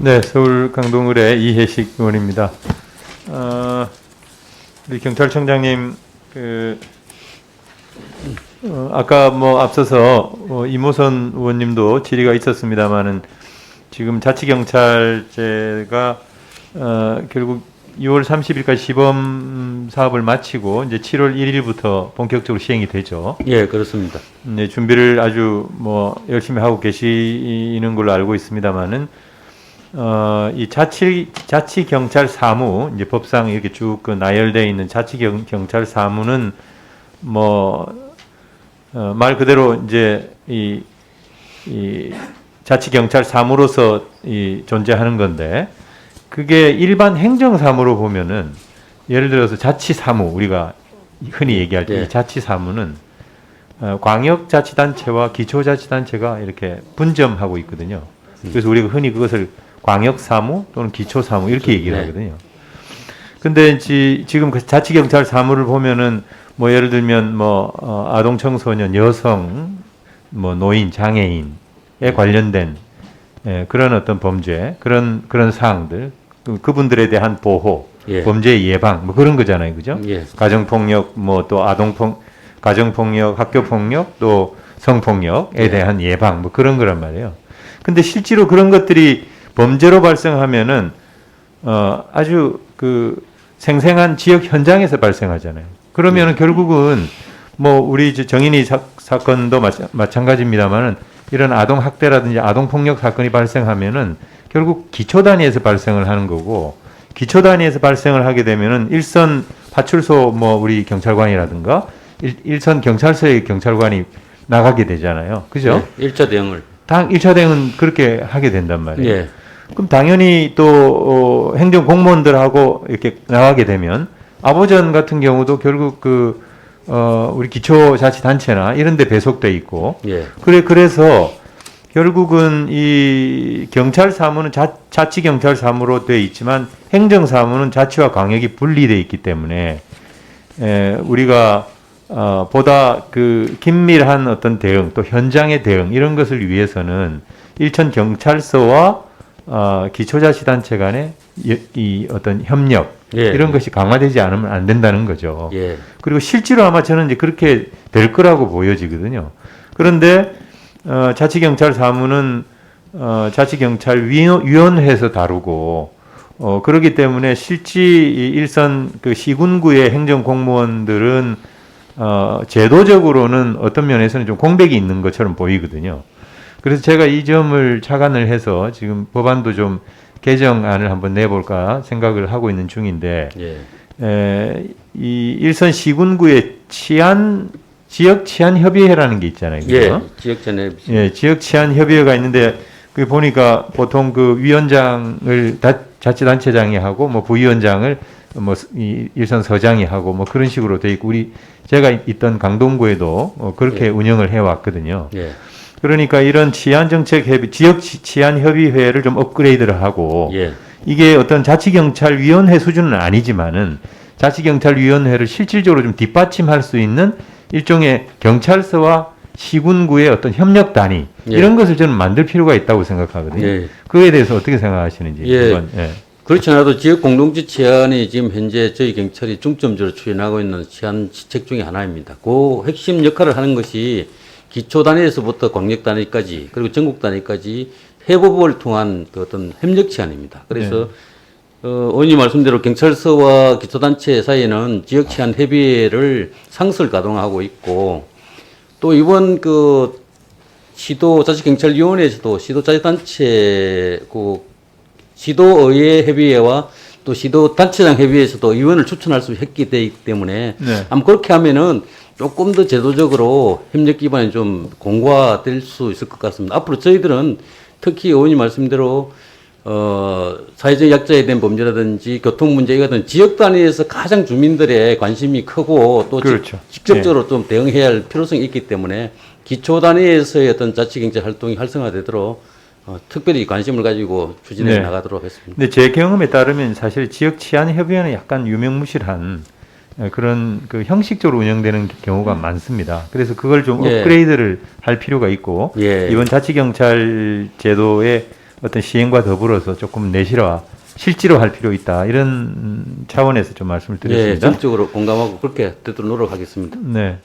네, 서울 강동을의 이혜식 의원입니다. 어, 우리 경찰청장님 그 어, 아까 뭐 앞서서 어, 이모선 의원님도 질의가 있었습니다만은 지금 자치경찰제가 어, 결국 6월 30일까지 시범 사업을 마치고 이제 7월 1일부터 본격적으로 시행이 되죠. 예, 그렇습니다. 네, 준비를 아주 뭐 열심히 하고 계시는 걸로 알고 있습니다만은 어, 이 자치 자치 경찰 사무 이제 법상 이렇게 쭉 그 나열되어 있는 자치 경, 경찰 사무는 뭐 어, 말 그대로 이제 이, 이 자치 경찰 사무로서 이 존재하는 건데 그게 일반 행정 사무로 보면은 예를 들어서 자치 사무 우리가 흔히 얘기할 때 예. 이 자치 사무는 어, 광역자치단체와 기초자치단체가 이렇게 분점하고 있거든요. 그래서 우리가 흔히 그것을 광역사무 또는 기초사무 이렇게 얘기를 네. 하거든요. 근데 이제 지금 그 자치경찰 사무를 보면은 뭐 예를 들면 뭐 어, 아동 청소년 여성 뭐 노인 장애인에 관련된 예, 그런 어떤 범죄 그런 그런 사항들 그, 그분들에 대한 보호 예. 범죄 예방 뭐 그런 거잖아요 그죠 예. 가정폭력 뭐 또 아동폭 가정폭력 학교폭력 또 성폭력에 예. 대한 예방 뭐 그런 거란 말이에요 근데 실제로 그런 것들이 범죄로 발생하면은 어 아주 그 생생한 지역 현장에서 발생하잖아요. 그러면은 결국은 뭐 우리 정인이 사, 사건도 마찬, 마찬 가지입니다만은 이런 아동 학대라든지 아동 폭력 사건이 발생하면은 결국 기초 단위에서 발생을 하는 거고 기초 단위에서 발생을 하게 되면은 일선 파출소 뭐 우리 경찰관이라든가 일, 일선 경찰서의 경찰관이 나가게 되잖아요. 그죠? 예, 일차 대응을. 당 1차 대응은 그렇게 하게 된단 말이에요. 예. 그럼 당연히 또 어, 행정 공무원들하고 이렇게 나가게 되면 아보전 같은 경우도 결국 그 어, 우리 기초자치단체나 이런 데 배속돼 있고 예. 그래 그래서 결국은 이 경찰 사무는 자, 자치 경찰 사무로 돼 있지만 행정 사무는 자치와 광역이 분리돼 있기 때문에 에, 우리가 어, 보다 그 긴밀한 어떤 대응 또 현장의 대응 이런 것을 위해서는 일천 경찰서와 어, 기초자치단체 간의 이, 이 어떤 협력 예. 이런 것이 강화되지 않으면 안 된다는 거죠. 예. 그리고 실제로 아마 저는 이제 그렇게 될 거라고 보여지거든요. 그런데 어, 자치경찰 사무는 어, 자치경찰위원회에서 다루고 어, 그렇기 때문에 실지 이 일선 그 시군구의 행정공무원들은 어, 제도적으로는 어떤 면에서는 좀 공백이 있는 것처럼 보이거든요. 그래서 제가 이 점을 착안을 해서 지금 법안도 좀 개정안을 한번 내볼까 생각을 하고 있는 중인데 예. 에, 이 일선 시군구의 치안 지역 치안 협의회라는 게 있잖아요. 예. 그죠? 지역 전에 예, 지역 치안 협의회가 있는데 그 보니까 보통 그 위원장을 다, 자치단체장이 하고 뭐 부위원장을 뭐 이 일선 서장이 하고 뭐 그런 식으로 돼 있고 우리 제가 있던 강동구에도 어, 그렇게 예. 운영을 해 왔거든요. 예. 그러니까 이런 치안 정책 협의 지역 치- 치안 협의회를 좀 업그레이드를 하고 예. 이게 어떤 자치경찰위원회 수준은 아니지만은 자치경찰위원회를 실질적으로 좀 뒷받침할 수 있는 일종의 경찰서와 시군구의 어떤 협력 단위 예. 이런 것을 저는 만들 필요가 있다고 생각하거든요. 예. 그에 대해서 어떻게 생각하시는지 예. 이번 예. 그렇지 않아도 지역 공동체 치안이 지금 현재 저희 경찰이 중점적으로 추진하고 있는 치안 지책 중에 하나입니다. 그 핵심 역할을 하는 것이 기초 단위에서부터 광역 단위까지 그리고 전국 단위까지 해법을 통한 그 어떤 협력 치안입니다. 그래서 어, 의원님 말씀대로 경찰서와 기초단체 사이에는 지역 치안 협의회를 상설 가동하고 있고 또 이번 그 시도 자치경찰위원회에서도 시도 자치단체 그 시도의회 협의회와 또 시도 단체장 협의회에서도 의원을 추천할 수 있기 되기 때문에 네. 아마 그렇게 하면은 조금 더 제도적으로 협력 기반이 좀 공고화될 수 있을 것 같습니다. 앞으로 저희들은 특히 의원님 말씀대로 어, 사회적 약자에 대한 범죄라든지 교통 문제이든 지역 단위에서 가장 주민들의 관심이 크고 또 직- 그렇죠. 직 접적으로 좀 대응해야 할 필요성이 있기 때문에 기초 단위에서의 어떤 자치 경제 활동이 활성화되도록 어, 특별히 관심을 가지고 추진해 네. 나가도록 하겠습니다. 근데 제 경험에 따르면 사실 지역 치안 협의회는 약간 유명무실한 어, 그런 그 형식적으로 운영되는 경우가 많습니다. 그래서 그걸 좀 예. 업그레이드를 할 필요가 있고 예. 이번 자치 경찰 제도의 어떤 시행과 더불어서 조금 내실화, 실제로 할 필요 있다 이런 차원에서 좀 말씀을 예, 드렸습니다. 전적으로 공감하고 그렇게 되도록 노력하겠습니다. 네.